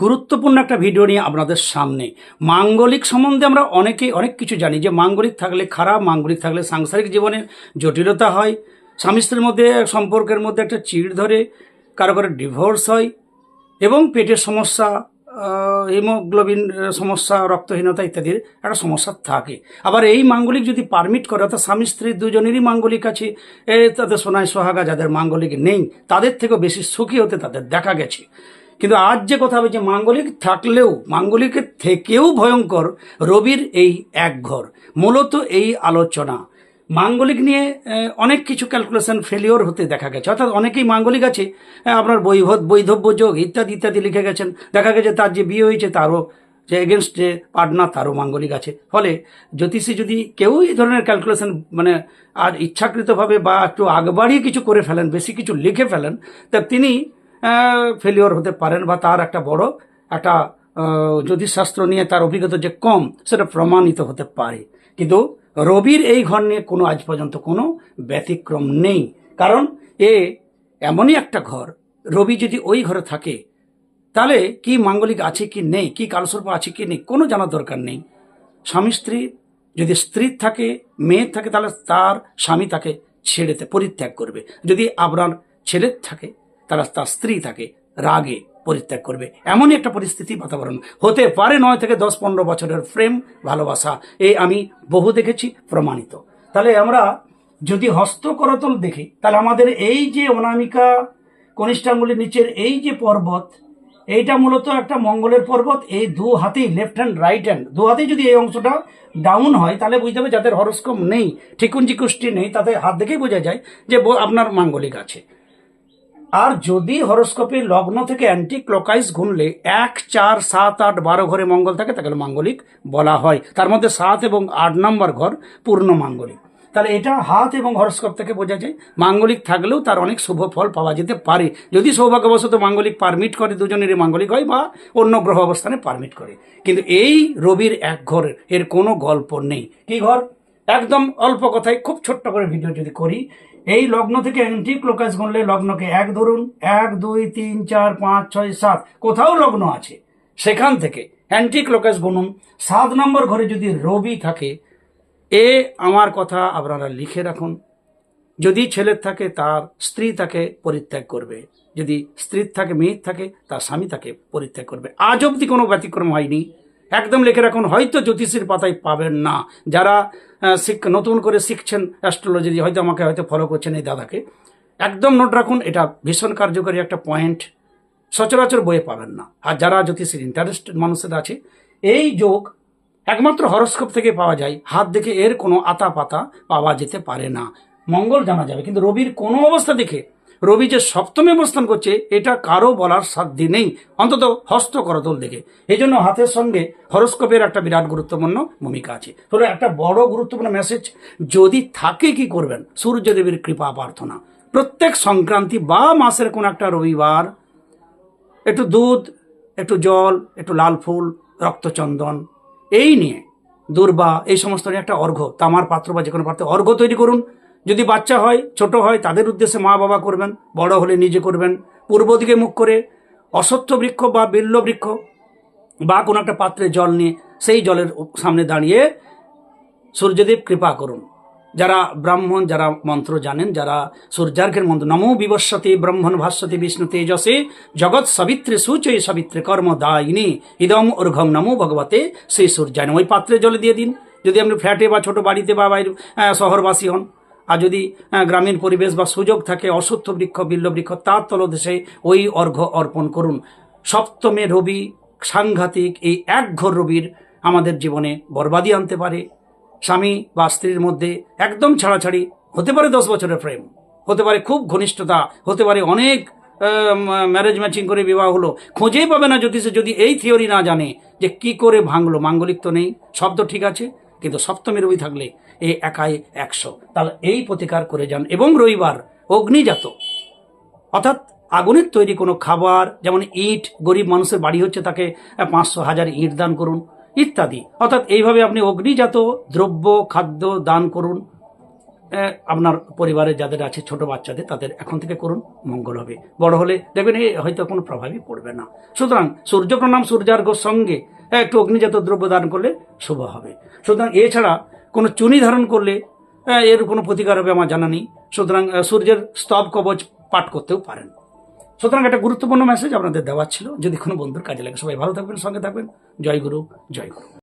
গুরুত্বপূর্ণ একটা ভিডিও নিয়ে আপনাদের সামনে। মাঙ্গলিক সম্বন্ধে আমরা অনেকেই অনেক কিছু জানি যে মাঙ্গলিক থাকলে খারাপ, মাঙ্গলিক থাকলে সাংসারিক জীবনে জটিলতা হয়, স্বামী স্ত্রীর মধ্যে, সম্পর্কের মধ্যে একটা চিড় ধরে কারও কারও ডিভোর্স হয় এবং পেটের সমস্যা হিমোগ্লোবিন সমস্যা, রক্তহীনতা ইত্যাদির একটা সমস্যা থাকে। আবার এই মাঙ্গলিক যদি পারমিট করে, অর্থাৎ স্বামী স্ত্রী দুজনেরই মাঙ্গলিক আছে তাদের সোনায় সোহাগা যাদের মাঙ্গলিক নেই, তাদের থেকেও বেশি সুখী হতে তাদের দেখা গেছে। কিন্তু আজ যে কথা হবে যে মাঙ্গলিক থাকলেও মাঙ্গলিকের থেকেও ভয়ঙ্কর রবির এই এক ঘর, মূলত এই আলোচনা। মাঙ্গলিক নিয়ে অনেক কিছু ক্যালকুলেশন ফেলিওর হতে দেখা গেছে। অর্থাৎ অনেকেই মাঙ্গলিক আছে আপনার বৈভব, বৈধব্য যোগ ইত্যাদি ইত্যাদি লিখে গেছেন। দেখা গেছে তার যে বিয়ে হয়েছে, তারও যে এগেনস্ট যে পার্টনার তারও মাঙ্গলিক আছে। ফলে জ্যোতিষী যদি কেউ এই ধরনের ক্যালকুলেশন মানে আর ইচ্ছাকৃতভাবে বা একটু আগবাড়িয়ে কিছু করে ফেলেন, বেশি কিছু লিখে ফেলেন, তা তিনি ফেলিওর হতে পারেন বা তার একটা বড়, একটা জ্যোতিষশাস্ত্র নিয়ে তার অভিজ্ঞতা যে কম, সেটা প্রমাণিত হতে পারে। কিন্তু রবির এই ঘর নিয়ে কোনো আজ পর্যন্ত কোনো ব্যতিক্রম নেই। কারণ এ এমনই একটা ঘর, রবি যদি ওই ঘরে থাকে, তাহলে কি মাঙ্গলিক আছে কি নেই, কি কালসর্প আছে কি নেই, কোনো জানার দরকার নেই। স্বামী স্ত্রী যদি স্ত্রীর থাকে মেয়ের থাকে, তাহলে তার স্বামী তাকে ছেড়েতে পরিত্যাগ করবে। যদি আপনার ছেলের থাকে তাহলে তার স্ত্রী তাকে রাগে পরিত্যাগ করবে। এমনই একটা পরিস্থিতি বাতাবরণ। হতে পারে নয় থেকে দশ পনেরো বছরের প্রেম, ভালোবাসা এই আমি বহু দেখেছি, প্রমাণিত। তাহলে আমরা যদি হস্ত করতল দেখি, তাহলে আমাদের এই যে অনামিকা কনিষ্ঠাঙ্গুলির নিচের এই যে পর্বত, এইটা মূলত একটা মঙ্গলের পর্বত, এই দু হাতেই লেফট হ্যান্ড রাইট হ্যান্ড দু হাতেই যদি এই অংশটা ডাউন হয়, তাহলে বুঝতে হবে যাদের হরস্কোপ নেই ঠিকুঞ্জি কুষ্টি নেই, তাদের হাত দেখেই বোঝা যায় যে আপনার মাঙ্গলিক আছে। আর যদি হরস্কোপে লগ্ন থেকে অ্যান্টি ক্লকাইজ ঘুরলে এক, চার, সাত, আট, বারো ঘরে মঙ্গল থাকে, তাকে মাঙ্গলিক বলা হয়। তার মধ্যে সাত এবং আট নম্বর ঘর পূর্ণ মাঙ্গলিক। তাহলে এটা হাত এবং হরস্কোপ থেকে বোঝা যায়। মাঙ্গলিক থাকলেও তার অনেক শুভ ফল পাওয়া যেতে পারে। যদি সৌভাগ্যবশত মাঙ্গলিক পারমিট করে, দুজনেরই মাঙ্গলিক হয় বা অন্য গ্রহ অবস্থানে পারমিট করে। কিন্তু এই রবির এক ঘর, এর কোনো গল্প নেই। কি ঘর? একদম অল্প কথায় খুব ছোট্ট করে ভিডিও যদি করি এই লগ্ন থেকে অ্যান্টি ক্লোকাস গুনলে লগ্নকে এক ধরুন, এক, দুই, তিন, চার, পাঁচ, ছয়, সাত। কোথাও লগ্ন আছে। সেখান থেকে অ্যান্টি ক্লোকাস গুনুন। সাত নম্বর ঘরে যদি রবি থাকে, এ আমার কথা আপনারা লিখে রাখুন। যদি ছেলের থাকে, তার স্ত্রী তাকে পরিত্যাগ করবে। যদি স্ত্রীর থাকে মেয়ের থাকে, তার স্বামী তাকে পরিত্যাগ করবে। আজ অবধি কোনো ব্যতিক্রম হয়নি। একদম লিখে রাখুন, হয়তো জ্যোতিষীর পাতায় পাবেন না। যারা শিখ, নতুন করে শিখছেন অ্যাস্ট্রোলজি হয়তো আমাকে হয়তো ফলো করছেন এই দাদাকে। একদম নোট রাখুন, এটা ভীষণ কার্যকরী একটা পয়েন্ট সচরাচর বইয়ে পাবেন না। আর যারা জ্যোতিষীর ইন্টারেস্টেড মানুষের আছে, এই যোগ একমাত্র হরস্কোপ থেকে পাওয়া যায়। হাত দেখে এর কোনো আতা পাতা পাওয়া যেতে পারে না। মঙ্গল জানা যাবে, কিন্তু রবির কোনো অবস্থা দেখে রবি যে সপ্তমে অবস্থান করছে, এটা কারও বলার সাধ্য নেই। অন্তত হস্ত করতল দেখে। এই জন্য হাতের সঙ্গে হরস্কোপের একটা বিরাট গুরুত্বপূর্ণ ভূমিকা আছে। তাহলে একটা বড় গুরুত্বপূর্ণ মেসেজ যদি থাকে কি করবেন? সূর্যদেবের কৃপা প্রার্থনা। প্রত্যেক সংক্রান্তি বা মাসের কোন একটা রবিবার, একটু দুধ, একটু জল, একটু লাল ফুল, রক্তচন্দন, এই নিয়ে দুর্বা, এই সমস্ত নিয়ে একটা অর্ঘ্য, তামার পাত্র বা যে কোনো পাত্রে অর্ঘ্য তৈরি করুন। যদি বাচ্চা হয়, ছোট হয়, তাদের উদ্দেশ্যে মা বাবা করবেন, বড় হলে নিজে করবেন। পূর্ব দিকে মুখ করে অসত্য বৃক্ষ বা বিল্ল বৃক্ষ বা কোনো একটা পাত্রে জল নিয়ে সেই জলের সামনে দাঁড়িয়ে সূর্যদেব কৃপা করুন। যারা ব্রাহ্মণ, যারা মন্ত্র জানেন, যারা সূর্যার্ঘের মন্ত্র, নমো বিবস্বতী ব্রহ্মণ ভাস্বতী বিষ্ণু তেজসে, জগৎ সবিত্রে সূচয় সবিত্রে কর্ম দায়িনী ইদম অর্ঘম নমো ভগবতে সেই সূর্যায়ন ওই পাত্রে জলে দিয়ে দিন। যদি আপনি ফ্ল্যাটে বা ছোট বাড়িতে বা বাইরে শহরবাসী হন আর যদি গ্রামীণ পরিবেশ বা সুযোগ থাকে অসত্য বৃক্ষ, বিল্ল বৃক্ষ, তার তলদেশে ওই অর্ঘ্য অর্পণ করুন। সপ্তমে রবি সাংঘাতিক এই এক ঘর রবির আমাদের জীবনে বরবাদি আনতে পারে। স্বামী বা স্ত্রীর মধ্যে একদম ছাড়াছাড়ি হতে পারে দশ বছরের প্রেম, হতে পারে খুব ঘনিষ্ঠতা, হতে পারে অনেক ম্যারেজ ম্যাচিং করে বিবাহ হলো। খোঁজেই পাবে না জ্যোতিষে যদি এই থিওরি না জানে যে কি করে ভাঙলো। মাঙ্গলিক তো নেই শব্দ ঠিক আছে, কিন্তু সপ্তমী রবি থাকলে এই একাই একশো। তাহলে এই প্রতিকার করে যান। এবং রবিবার অগ্নিজাত। অর্থাৎ আগুনের তৈরি কোনো খাবার, যেমন ইট, গরিব মানুষের বাড়ি হচ্ছে তাকে পাঁচশো হাজার ইট দান করুন, ইত্যাদি। অর্থাৎ এইভাবে আপনি অগ্নিজাত দ্রব্য, খাদ্য দান করুন। আপনার পরিবারে যাদের আছে ছোট বাচ্চাদের, তাদের এখন থেকে করুন, মঙ্গল হবে। বড় হলে দেখবেন এই হয়তো কোনো প্রভাবই পড়বে না। সুতরাং সূর্য প্রণাম সূর্যার্ঘর সঙ্গে একটু অগ্নিজাত দ্রব্য দান করলে শুভ হবে। সুতরাং এছাড়া কোনো চুনি ধারণ করলে এর কোনো প্রতিকার হবে আমার জানা নেই। সুতরাং সূর্যের স্তব কবচ পাঠ করতেও পারেন। সুতরাং একটা গুরুত্বপূর্ণ মেসেজ আপনাদের দেওয়া ছিল। যদি কোনো বন্ধুর কাজে লাগে, সবাই ভালো থাকবেন, সঙ্গে থাকবেন। জয় গুরু জয় গুরু।